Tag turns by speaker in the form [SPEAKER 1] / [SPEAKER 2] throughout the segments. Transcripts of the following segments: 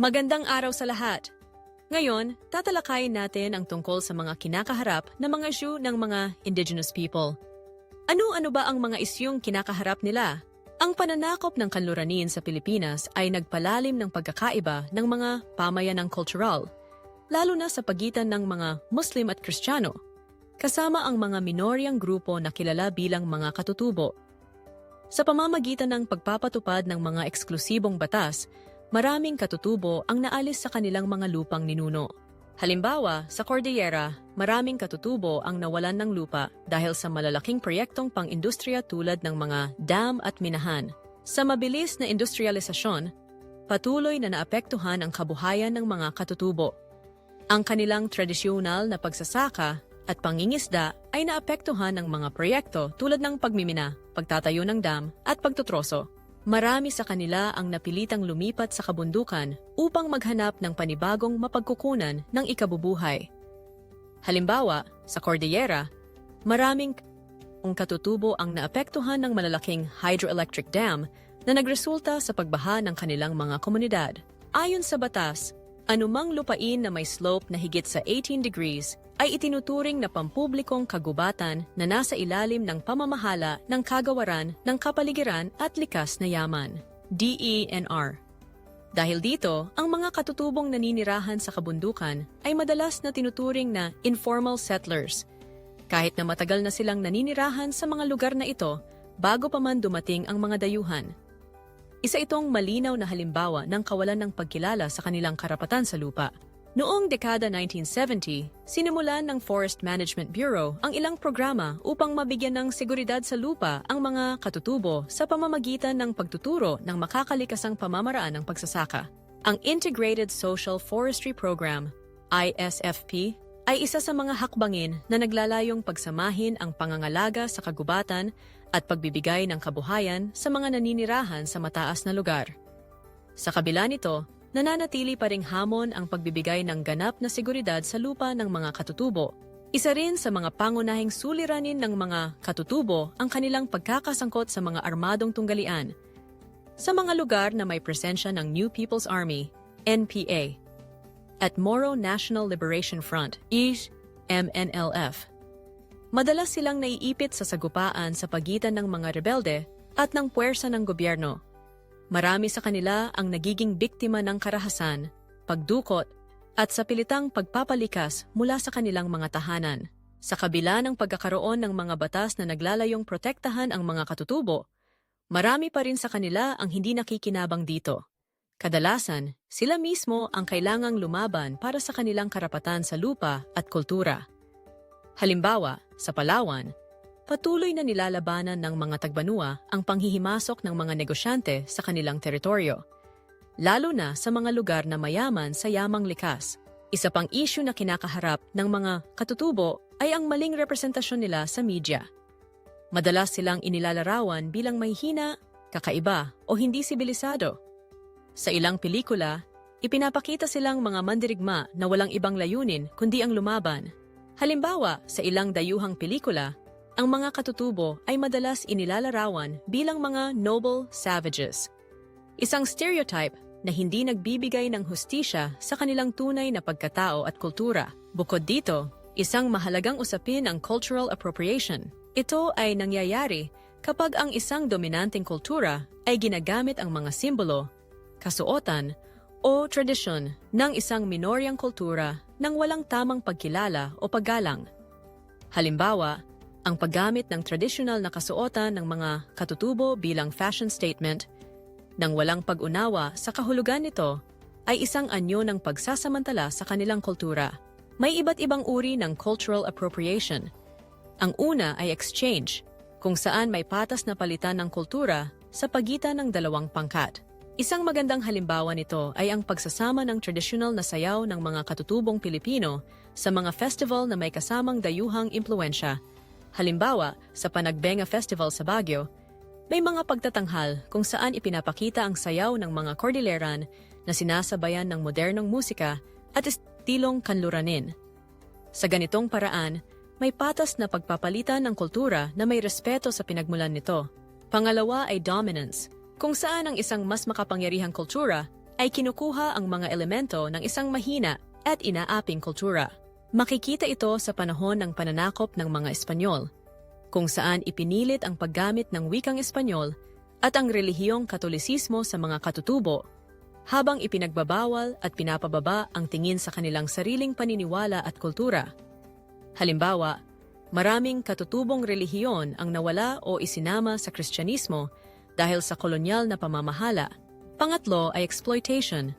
[SPEAKER 1] Magandang araw sa lahat! Ngayon, tatalakayin natin ang tungkol sa mga kinakaharap na mga issue ng mga indigenous people. Ano-ano ba ang mga isyong kinakaharap nila? Ang pananakop ng kanluranin sa Pilipinas ay nagpalalim ng pagkakaiba ng mga pamayanang kultural, lalo na sa pagitan ng mga Muslim at Kristiyano, kasama ang mga minoryang grupo na kilala bilang mga katutubo. Sa pamamagitan ng pagpapatupad ng mga eksklusibong batas, maraming katutubo ang naalis sa kanilang mga lupang ninuno. Halimbawa, sa Cordillera, maraming katutubo ang nawalan ng lupa dahil sa malalaking proyektong pang-industriya tulad ng mga dam at minahan. Sa mabilis na industrialisasyon, patuloy na naapektuhan ang kabuhayan ng mga katutubo. Ang kanilang tradisyonal na pagsasaka at pangingisda ay naapektuhan ng mga proyekto tulad ng pagmimina, pagtatayo ng dam at pagtutroso. Marami sa kanila ang napilitang lumipat sa kabundukan upang maghanap ng panibagong mapagkukunan ng ikabubuhay. Halimbawa, sa Cordillera, maraming ang katutubo ang naapektuhan ng malalaking hydroelectric dam na nagresulta sa pagbaha ng kanilang mga komunidad. Ayon sa batas, anumang lupain na may slope na higit sa 18 degrees ay itinuturing na pampublikong kagubatan na nasa ilalim ng pamamahala ng kagawaran ng kapaligiran at likas na yaman. DENR Dahil dito, ang mga katutubong naninirahan sa kabundukan ay madalas na tinuturing na informal settlers. Kahit na matagal na silang naninirahan sa mga lugar na ito bago pa man dumating ang mga dayuhan. Isa itong malinaw na halimbawa ng kawalan ng pagkilala sa kanilang karapatan sa lupa. Noong dekada 1970, sinimulan ng Forest Management Bureau ang ilang programa upang mabigyan ng seguridad sa lupa ang mga katutubo sa pamamagitan ng pagtuturo ng makakalikasang pamamaraan ng pagsasaka. Ang Integrated Social Forestry Program, ISFP, ay isa sa mga hakbangin na naglalayong pagsamahin ang pangangalaga sa kagubatan at pagbibigay ng kabuhayan sa mga naninirahan sa mataas na lugar. Sa kabila nito, nananatili pa ring hamon ang pagbibigay ng ganap na seguridad sa lupa ng mga katutubo. Isa rin sa mga pangunahing suliranin ng mga katutubo ang kanilang pagkakasangkot sa mga armadong tunggalian. Sa mga lugar na may presensya ng New People's Army, NPA, at Moro National Liberation Front, IS, MNLF. Madalas silang naiipit sa sagupaan sa pagitan ng mga rebelde at ng puwersa ng gobyerno. Marami sa kanila ang nagiging biktima ng karahasan, pagdukot, at sa pilitang pagpapalikas mula sa kanilang mga tahanan. Sa kabila ng pagkakaroon ng mga batas na naglalayong protektahan ang mga katutubo, marami pa rin sa kanila ang hindi nakikinabang dito. Kadalasan, sila mismo ang kailangang lumaban para sa kanilang karapatan sa lupa at kultura. Halimbawa, sa Palawan, patuloy na nilalabanan ng mga tagbanua ang panghihimasok ng mga negosyante sa kanilang teritoryo, lalo na sa mga lugar na mayaman sa yamang likas. Isa pang isyu na kinakaharap ng mga katutubo ay ang maling representasyon nila sa media. Madalas silang inilalarawan bilang may hina, kakaiba o hindi sibilisado. Sa ilang pelikula, ipinapakita silang mga mandirigma na walang ibang layunin kundi ang lumaban. Halimbawa, sa ilang dayuhang pelikula, ang mga katutubo ay madalas inilalarawan bilang mga noble savages. Isang stereotype na hindi nagbibigay ng hustisya sa kanilang tunay na pagkatao at kultura. Bukod dito, isang mahalagang usapin ang cultural appropriation. Ito ay nangyayari kapag ang isang dominanteng kultura ay ginagamit ang mga simbolo, kasuotan, o tradisyon ng isang minoryang kultura nang walang tamang pagkilala o paggalang. Halimbawa, ang paggamit ng tradisyonal na kasuotan ng mga katutubo bilang fashion statement nang walang pag-unawa sa kahulugan nito ay isang anyo ng pagsasamantala sa kanilang kultura. May iba't ibang uri ng cultural appropriation. Ang una ay exchange, kung saan may patas na palitan ng kultura sa pagitan ng dalawang pangkat. Isang magandang halimbawa nito ay ang pagsasama ng tradisyonal na sayaw ng mga katutubong Pilipino sa mga festival na may kasamang dayuhang impluensya Halimbawa, sa Panagbenga Festival sa Baguio, may mga pagtatanghal kung saan ipinapakita ang sayaw ng mga Cordilleran na sinasabayan ng modernong musika at estilong kanluranin. Sa ganitong paraan, may patas na pagpapalitan ng kultura na may respeto sa pinagmulan nito. Pangalawa ay dominance, kung saan ang isang mas makapangyarihang kultura ay kinukuha ang mga elemento ng isang mahina at inaaping kultura. Makikita ito sa panahon ng pananakop ng mga Espanyol, kung saan ipinilit ang paggamit ng wikang Espanyol at ang relihiyong katolisismo sa mga katutubo, habang ipinagbabawal at pinapababa ang tingin sa kanilang sariling paniniwala at kultura. Halimbawa, maraming katutubong relihiyon ang nawala o isinama sa Kristyanismo dahil sa kolonyal na pamamahala. Pangatlo ay exploitation,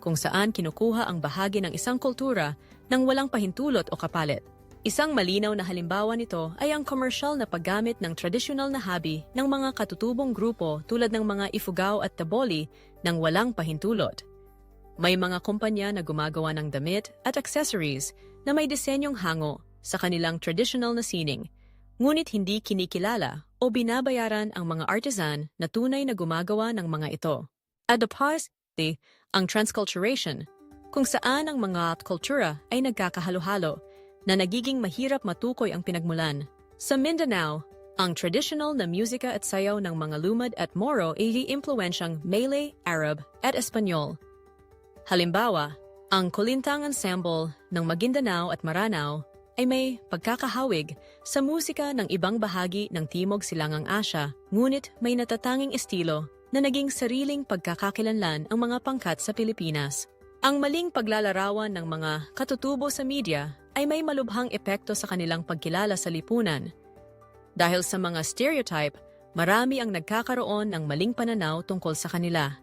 [SPEAKER 1] kung saan kinukuha ang bahagi ng isang kultura nang walang pahintulot o kapalit. Isang malinaw na halimbawa nito ay ang commercial na paggamit ng tradisyonal na hobby ng mga katutubong grupo tulad ng mga Ifugao at Taboli nang walang pahintulot. May mga kumpanya na gumagawa ng damit at accessories na may disenyong hango sa kanilang traditional na sining, ngunit hindi kinikilala o binabayaran ang mga artisan na tunay na gumagawa ng mga ito. At the positive, ang transculturation, kung saan ang mga kultura ay nagkakahalo-halo na nagiging mahirap matukoy ang pinagmulan. Sa Mindanao, ang traditional na musika at sayaw ng mga Lumad at Moro ay impluensyang Malay, Arab at Espanyol. Halimbawa, ang Kulintang Ensemble ng Maguindanao at Maranao ay may pagkakahawig sa musika ng ibang bahagi ng Timog Silangang Asya, ngunit may natatanging estilo na naging sariling pagkakakilanlan ang mga pangkat sa Pilipinas. Ang maling paglalarawan ng mga katutubo sa media ay may malubhang epekto sa kanilang pagkilala sa lipunan. Dahil sa mga stereotype, marami ang nagkakaroon ng maling pananaw tungkol sa kanila.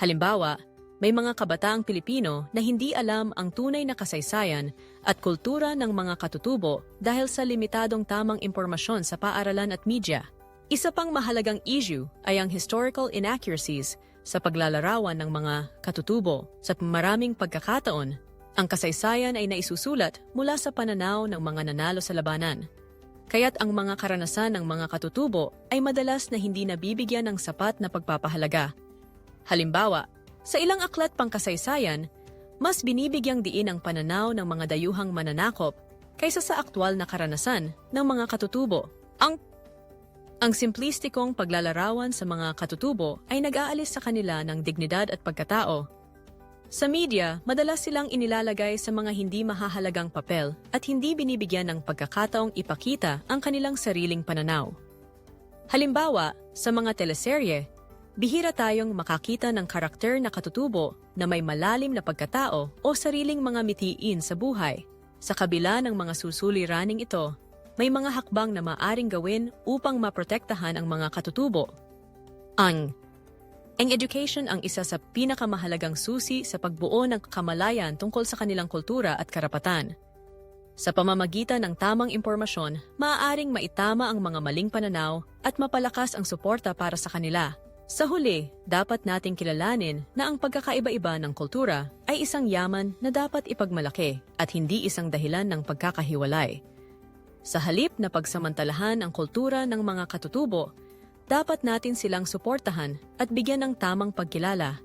[SPEAKER 1] Halimbawa, may mga kabataang Pilipino na hindi alam ang tunay na kasaysayan at kultura ng mga katutubo dahil sa limitadong tamang impormasyon sa paaralan at media. Isa pang mahalagang issue ay ang historical inaccuracies sa paglalarawan ng mga katutubo. Sa maraming pagkakataon, ang kasaysayan ay naisusulat mula sa pananaw ng mga nanalo sa labanan. Kaya't ang mga karanasan ng mga katutubo ay madalas na hindi nabibigyan ng sapat na pagpapahalaga. Halimbawa, sa ilang aklat pangkasaysayan, mas binibigyang diin ang pananaw ng mga dayuhang mananakop kaysa sa aktwal na karanasan ng mga katutubo. Ang ang simplistikong paglalarawan sa mga katutubo ay nag-aalis sa kanila ng dignidad at pagkatao. Sa media, madalas silang inilalagay sa mga hindi mahahalagang papel at hindi binibigyan ng pagkakataong ipakita ang kanilang sariling pananaw. Halimbawa, sa mga teleserye, bihira tayong makakita ng karakter na katutubo na may malalim na pagkatao o sariling mga mitiin sa buhay. Sa kabila ng mga susuliraning ito, may mga hakbang na maaring gawin upang maprotektahan ang mga katutubo. Ang ang education ang isa sa pinakamahalagang susi sa pagbuo ng kamalayan tungkol sa kanilang kultura at karapatan. Sa pamamagitan ng tamang impormasyon, maaaring maitama ang mga maling pananaw at mapalakas ang suporta para sa kanila. Sa huli, dapat nating kilalanin na ang pagkakaiba-iba ng kultura ay isang yaman na dapat ipagmalaki at hindi isang dahilan ng pagkakahiwalay. Sa halip na pagsamantalahan ang kultura ng mga katutubo, dapat natin silang suportahan at bigyan ng tamang pagkilala.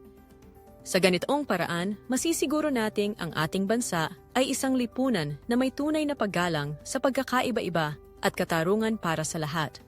[SPEAKER 1] Sa ganitong paraan, masisiguro nating ang ating bansa ay isang lipunan na may tunay na paggalang sa pagkakaiba-iba at katarungan para sa lahat.